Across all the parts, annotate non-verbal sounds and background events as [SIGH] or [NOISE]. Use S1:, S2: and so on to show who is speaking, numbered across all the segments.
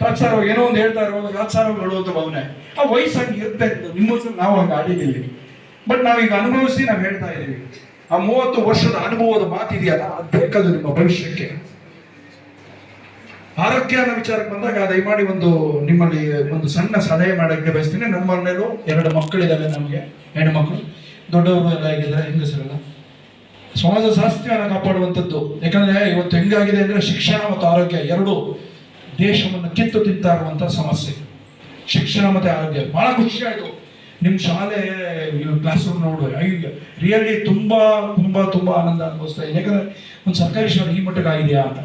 S1: ತಾತ್ಸಾರವಾಗಿ ಏನೋ ಒಂದು ಹೇಳ್ತಾ ಇರುವಾಗ ತಾತ್ಸಾರವಾಗಿ ನೋಡುವಂಥ ಭಾವನೆ. ಆ ವಯಸ್ಸಾಗಿ ಇರುತ್ತೆ. ನಿಮ್ಮ ನಾವು ಹಂಗೆ ಆಡಿದ್ದೀವಿ. ಬಟ್ ನಾವೀಗ ಅನುಭವಿಸಿ ನಾವು ಹೇಳ್ತಾ ಇದ್ದೀವಿ. ಆ ಮೂವತ್ತು ವರ್ಷದ ಅನುಭವದ ಮಾತಿದೆಯಲ್ಲ, ಅದು ನಿಮ್ಮ ಭವಿಷ್ಯಕ್ಕೆ. ಆರೋಗ್ಯ ಅನ್ನೋ ವಿಚಾರಕ್ಕೆ ಬಂದಾಗ ದಯಮಾಡಿ ಒಂದು ನಿಮ್ಮಲ್ಲಿ ಒಂದು ಸಣ್ಣ ಸಲಹೆ ಮಾಡೋಕ್ಕೆ ಬಯಸ್ತೀನಿ. ನಮ್ಮ ಮನೇಲೂ ಎರಡು ಮಕ್ಕಳಿದ್ದಾವೆ ನಮಗೆ. ಹೆಣ್ಣು ಮಕ್ಕಳು. ದೊಡ್ಡವರು ಎಲ್ಲ ಆಗಿದ್ದಾರೆ ಹೆಂಗಸರೆಲ್ಲ? ಸಮಾಜ ಸ್ವಾಸ್ಥ್ಯವನ್ನು ಕಾಪಾಡುವಂಥದ್ದು. ಯಾಕಂದ್ರೆ ಇವತ್ತು ಹೆಂಗಾಗಿದೆ ಅಂದ್ರೆ ಶಿಕ್ಷಣ ಮತ್ತು ಆರೋಗ್ಯ ಎರಡು ದೇಶವನ್ನು ಕಿತ್ತು ತಿಂತಾ ಸಮಸ್ಯೆ. ಶಿಕ್ಷಣ ಮತ್ತು ಆರೋಗ್ಯ. ಬಹಳ ಖುಷಿ ಆಯಿತು. ನಿಮ್ಮ ಶಾಲೆ ಕ್ಲಾಸ್ ರೂಮ್ ನೋಡು. ರಿಯಲಿ ತುಂಬಾ ತುಂಬಾ ತುಂಬಾ ಆನಂದ ಅನುಭವಿಸ್ತಾ ಇದೆ. ಯಾಕಂದ್ರೆ ಒಂದು ಸರ್ಕಾರಿ ಶಾಲೆ ಈ ಮಟ್ಟಕ್ಕೆ ಆಗಿದೆಯಾ ಅಂತ.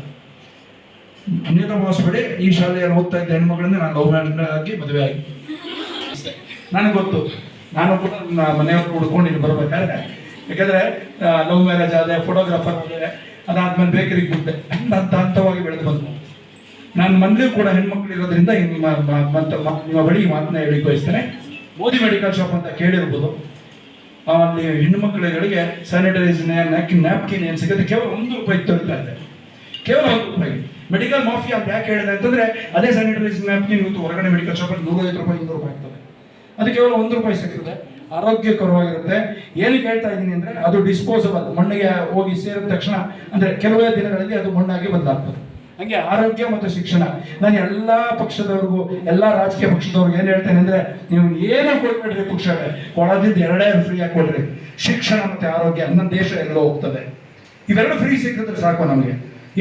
S1: ಅನ್ಯತಾ ಭಾವಿಸ್ಬೇಡಿ ಈ ಶಾಲೆಯಲ್ಲಿ ಓದ್ತಾ ಇದ್ದ ಹೆಣ್ಮಗಳಿಂದ ನಾನು ಲವ್ ಮ್ಯಾರೇಜ್ ಆಗಿ. ಮದುವೆ ಆಗಿ ನನಗೆ ಗೊತ್ತು. ನಾನು ಕೂಡ ನನ್ನ ಮನೆಯವ್ರು ಹುಡ್ಕೊಂಡು ಇಲ್ಲಿ ಬರ್ಬೇಕಾದ್ರೆ. ಯಾಕಂದ್ರೆ ಲವ್ ಮ್ಯಾರೇಜ್ ಆದರೆ ಫೋಟೋಗ್ರಾಫರ್ ಆದರೆ, ಅದಾದ್ಮೇಲೆ ಬೇಕರಿಗೆ ಬಿಟ್ಟೆ ಹಂತ ಹಂತವಾಗಿ ಬೆಳೆದು ಬಂದು ನನ್ನ ಮನೇಲಿ ಕೂಡ ಹೆಣ್ಮಕ್ಳು ಇರೋದ್ರಿಂದ ನಿಮ್ಮ ನಿಮ್ಮ ಬಳಿ ಮಾತನ್ನ ಹೇಳಿ ಬಯಸ್ತೇನೆ. ಮೋದಿ ಮೆಡಿಕಲ್ ಶಾಪ್ ಅಂತ ಕೇಳಿರ್ಬೋದು. ಅಲ್ಲಿ ಹೆಣ್ಣು ಮಕ್ಕಳುಗಳಿಗೆ ಸ್ಯಾನಿಟೈಸ್ ನ್ಯಾಪ್ಕಿನ್ ಏನು ಸಿಗುತ್ತೆ? ಕೇವಲ ಒಂದು ರೂಪಾಯಿ ತೋರಿಸ್ತಾ ಇದೆ. ಕೇವಲ ಒಂದು ರೂಪಾಯಿ. ಮೆಡಿಕಲ್ ಮಾಫಿಯಾ ಅಂತ ಯಾಕೆ ಹೇಳಿದೆ ಅಂತಂದ್ರೆ, ಅದೇ ಸ್ಯಾನಿಟೈಸ್ ನ್ಯಾಪ್ಕಿನ್ ಇವತ್ತು ಹೊರಗಡೆ ಮೆಡಿಕಲ್ ಶಾಪಲ್ಲಿ ನೂರೈವತ್ತು ರೂಪಾಯಿ, ಇನ್ನೂರು ರೂಪಾಯಿ ಆಗ್ತದೆ. ಅದು ಕೇವಲ ಒಂದು ರೂಪಾಯಿ ಸಿಗುತ್ತೆ ಆರೋಗ್ಯಕರವಾಗಿರುತ್ತೆ. ಏನು ಹೇಳ್ತಾ ಇದ್ದೀನಿ ಅಂದ್ರೆ, ಅದು ಡಿಸ್ಪೋಸಬಲ್ ಮಣ್ಣಿಗೆ ಹೋಗಿ ಸೇರಿದ ತಕ್ಷಣ, ಅಂದ್ರೆ ಕೆಲವೇ ದಿನಗಳಲ್ಲಿ ಅದು ಮಣ್ಣಾಗಿ ಬದಲಾಗ್ತದೆ ಹಂಗೆ ಆರೋಗ್ಯ ಮತ್ತು ಶಿಕ್ಷಣ. ನಾನು ಎಲ್ಲ ಪಕ್ಷದವ್ರಿಗೂ, ಎಲ್ಲ ರಾಜಕೀಯ ಪಕ್ಷದವ್ರಿಗೆ ಏನು ಹೇಳ್ತೇನೆ ಅಂದ್ರೆ, ನೀವು ಏನು ಕೊಡ್ಬೇಡ್ರಿ ಪಕ್ಷವೇ ಕೊಡೋದಿದ್ದು ಎರಡೇ ಫ್ರೀ ಆಗಿ ಕೊಡ್ರಿ. ಶಿಕ್ಷಣ ಮತ್ತೆ ಆರೋಗ್ಯ ನನ್ನ ದೇಶ ಎಲ್ಲೋ ಹೋಗ್ತದೆ. ಇವೆರಡು ಫ್ರೀ ಸಿಕ್ಕಿದ್ರೆ ಸಾಕು ನಮಗೆ.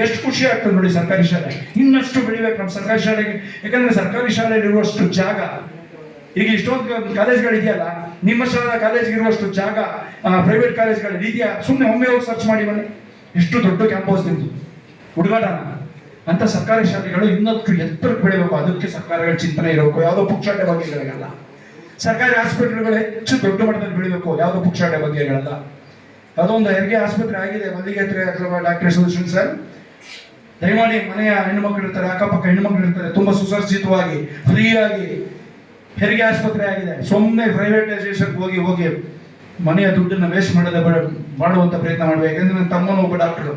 S1: ಎಷ್ಟು ಖುಷಿ ಆಗ್ತದೆ ನೋಡಿ ಸರ್ಕಾರಿ ಶಾಲೆ. ಇನ್ನಷ್ಟು ಬೆಳಿಬೇಕು ನಮ್ಮ ಸರ್ಕಾರಿ ಶಾಲೆಗೆ. ಯಾಕಂದ್ರೆ ಸರ್ಕಾರಿ ಶಾಲೆಯಲ್ಲಿ ಇರುವಷ್ಟು ಜಾಗ, ಈಗ ಇಷ್ಟೊಂದು ಕಾಲೇಜ್ಗಳು ಇದೆಯಲ್ಲ, ನಿಮ್ಮ ಶಾಲಾ ಕಾಲೇಜ್ಗೆ ಇರುವಷ್ಟು ಜಾಗ ಪ್ರೈವೇಟ್ ಕಾಲೇಜ್ಗಳಲ್ಲಿ ಇದೆಯಾ? ಸುಮ್ಮನೆ ಒಮ್ಮೆ ಹೋಗಿ ಸರ್ಚ್ ಮಾಡಿ ಬನ್ನಿ. ಎಷ್ಟು ದೊಡ್ಡ ಕ್ಯಾಂಪಸ್ ನಿಮ್ದು. ಹುಡುಗಾಟನ ಅಂತ ಸರ್ಕಾರಿ ಶಾಲೆಗಳು ಇನ್ನೊಂದು ಎತ್ತರಕ್ಕೆ ಬೆಳಿಬೇಕು. ಅದಕ್ಕೆ ಸರ್ಕಾರಗಳ ಚಿಂತನೆ ಇರಬೇಕು ಯಾವುದೋ ಪುಕ್ಷಾಟೆ ಬಗ್ಗೆಗಳಿಗಲ್ಲ ಸರ್ಕಾರಿ ಹಾಸ್ಪಿಟಲ್ಗಳು ಹೆಚ್ಚು ದೊಡ್ಡ ಮಟ್ಟದಲ್ಲಿ ಬೆಳಿಬೇಕು. ಯಾವುದೋ ಪುಕ್ಷಾಟೆ ಬಗ್ಗೆಗಳಲ್ಲ ಯಾವುದೋ ಅದೊಂದು ಹೆರಿಗೆ ಆಸ್ಪತ್ರೆ ಆಗಿದೆ. ಮಲ್ಲಿಗೆ ಅಥವಾ ಡಾಕ್ಟರ್ ಸುದರ್ಶನ್ ಸರ್. ದಯಮಾಡಿ ಮನೆಯ ಹೆಣ್ಣುಮಕ್ಳು ಇರ್ತಾರೆ, ಅಕ್ಕಪಕ್ಕ ಹೆಣ್ಣುಮಕ್ಳು ಇರ್ತಾರೆ. ತುಂಬಾ ಸುಸಜ್ಜಿತವಾಗಿ ಫ್ರೀಯಾಗಿ ಹೆರಿಗೆ ಆಸ್ಪತ್ರೆ ಆಗಿದೆ. ಸುಮ್ಮನೆ ಪ್ರೈವೇಟೈಸೇಷನ್ ಹೋಗಿ ಹೋಗಿ ಮನೆಯ ದುಡ್ಡನ್ನ ವೇಸ್ಟ್ ಮಾಡದೆ ಮಾಡುವಂತ ಪ್ರಯತ್ನ ಮಾಡಬೇಕು. ಯಾಕಂದ್ರೆ ನನ್ನ ತಮ್ಮನ ಒಬ್ಬ ಡಾಕ್ಟರ್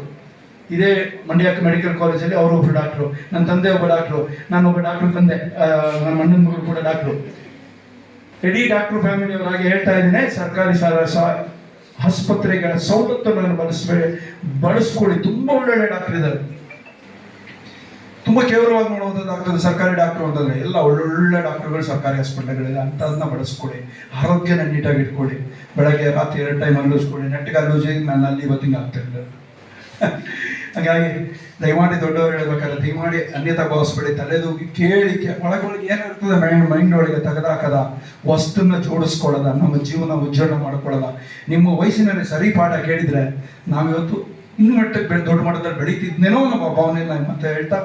S1: ಇದೇ ಮಂಡ್ಯ ಮೆಡಿಕಲ್ ಕಾಲೇಜಲ್ಲಿ ಅವರು ಒಬ್ಬರು ಡಾಕ್ಟ್ರು ನನ್ನ ತಂದೆ ಒಬ್ಬ ಡಾಕ್ಟ್ರು ನಾನು ಒಬ್ಬ ಡಾಕ್ಟರ್ ತಂದೆ. ನನ್ನ ಅಣ್ಣನ ಮಗಳು ಕೂಡ ಡಾಕ್ಟ್ರು ಇಡೀ ಡಾಕ್ಟ್ರು ಫ್ಯಾಮಿಲಿಯವರಾಗಿ ಹೇಳ್ತಾ ಇದ್ದೇನೆ, ಸರ್ಕಾರಿ ಆಸ್ಪತ್ರೆಗಳ ಸವಲತ್ತುಗಳನ್ನು ಬಳಸಬೇಡಿ ಬಳಸ್ಕೊಳ್ಳಿ. ತುಂಬಾ ಒಳ್ಳೊಳ್ಳೆ ಡಾಕ್ಟರ್ ಇದ್ದಾರೆ. ತುಂಬಾ ಕೇವಲವಾಗಿ ನೋಡುವಂಥದ್ದು ಡಾಕ್ಟರ್ ಸರ್ಕಾರಿ ಡಾಕ್ಟರ್ ಅಂತಂದ್ರೆ ಎಲ್ಲ ಒಳ್ಳೊಳ್ಳೆ ಡಾಕ್ಟರ್ಗಳು ಸರ್ಕಾರಿ ಆಸ್ಪತ್ರೆಗಳಲ್ಲಿ ಅಂತದನ್ನ ಬಳಸ್ಕೊಳ್ಳಿ. ಆರೋಗ್ಯನ ನೀಟಾಗಿ ಇಟ್ಕೊಳ್ಳಿ. ಬೆಳಗ್ಗೆ ರಾತ್ರಿ ಎರಡು ಟೈಮ್ ಅಲ್ಲೂಸ್ಕೊಳ್ಳಿ ನೆಟ್ಟಿಗೆ ಅಲ್ಲೂಸಿ ನಾನು ಅಲ್ಲಿ ಇವತ್ತಿಂಗ್ ಆಗ್ತಿರ್ಲಿಲ್ಲ [LAUGHS] ಹಾಗಾಗಿ ದಯಮಾಡಿ ದೊಡ್ಡವರು ಹೇಳ್ಬೇಕಾದ್ರೆ, ದಯಮಾಡಿ ಅನ್ಯತಾ ಭಾವಿಸ್ಬೇಡಿ ತಲೆದೂಗಿ ಕೇಳಿ ಒಳಗೊಳಗೆ ಏನಿರ್ತದೆ ಮೈಂಡ್ ಮೈಂಡ್ ಒಳಗೆ ತೆಗೆದಾಕದ ವಸ್ತುನ ಜೋಡಿಸ್ಕೊಳ್ಳೋದ, ನಮ್ಮ ಜೀವನ ಉಜ್ವಲ ಮಾಡ್ಕೊಳ್ಳೋದ. ನಿಮ್ಮ ವಯಸ್ಸಿನಲ್ಲಿ ಸರಿ ಪಾಠ ಕೇಳಿದ್ರೆ ನಾವಿವತ್ತು ಇನ್ನು ಮಟ್ಟಕ್ಕೆ ದೊಡ್ಡ ಮಟ್ಟದಲ್ಲಿ ಬೆಳೀತಿದ್ನೇನೋ ನಮ್ಮ ಭಾವನೆ ಮತ್ತೆ ಹೇಳ್ತಾ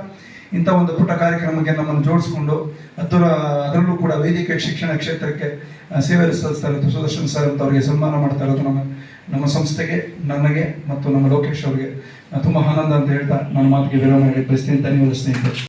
S1: ಇಂಥ ಒಂದು ಪುಟ್ಟ ಕಾರ್ಯಕ್ರಮಕ್ಕೆ ನಮ್ಮನ್ನು ಜೋಡಿಸ್ಕೊಂಡು ಅದರ ಅದರಲ್ಲೂ ಕೂಡ ವೈದಿಕ ಶಿಕ್ಷಣ ಕ್ಷೇತ್ರಕ್ಕೆ ಸೇವೆ ಸಲ್ಲಿಸ್ತಾ ಇರೋದು ಸುದರ್ಶನ್ ಸರ್ ಅಂತ ಅವರಿಗೆ ಸನ್ಮಾನ ಮಾಡ್ತಾ ಇರೋದು ನಮ್ಮ ನಮ್ಮ ಸಂಸ್ಥೆಗೆ, ನನಗೆ ಮತ್ತು ನಮ್ಮ ಲೋಕೇಶ್ ಅವರಿಗೆ ತುಂಬ ಆನಂದ ಅಂತ ಹೇಳ್ತಾ ನನ್ನ ಮಾತಿಗೆ ವಿರಾಮ ಹೇಳಿ ಬಯಸ್ತೀನಿ. ಧನ್ಯವಾದ ಸ್ನೇಹಿತರೆ.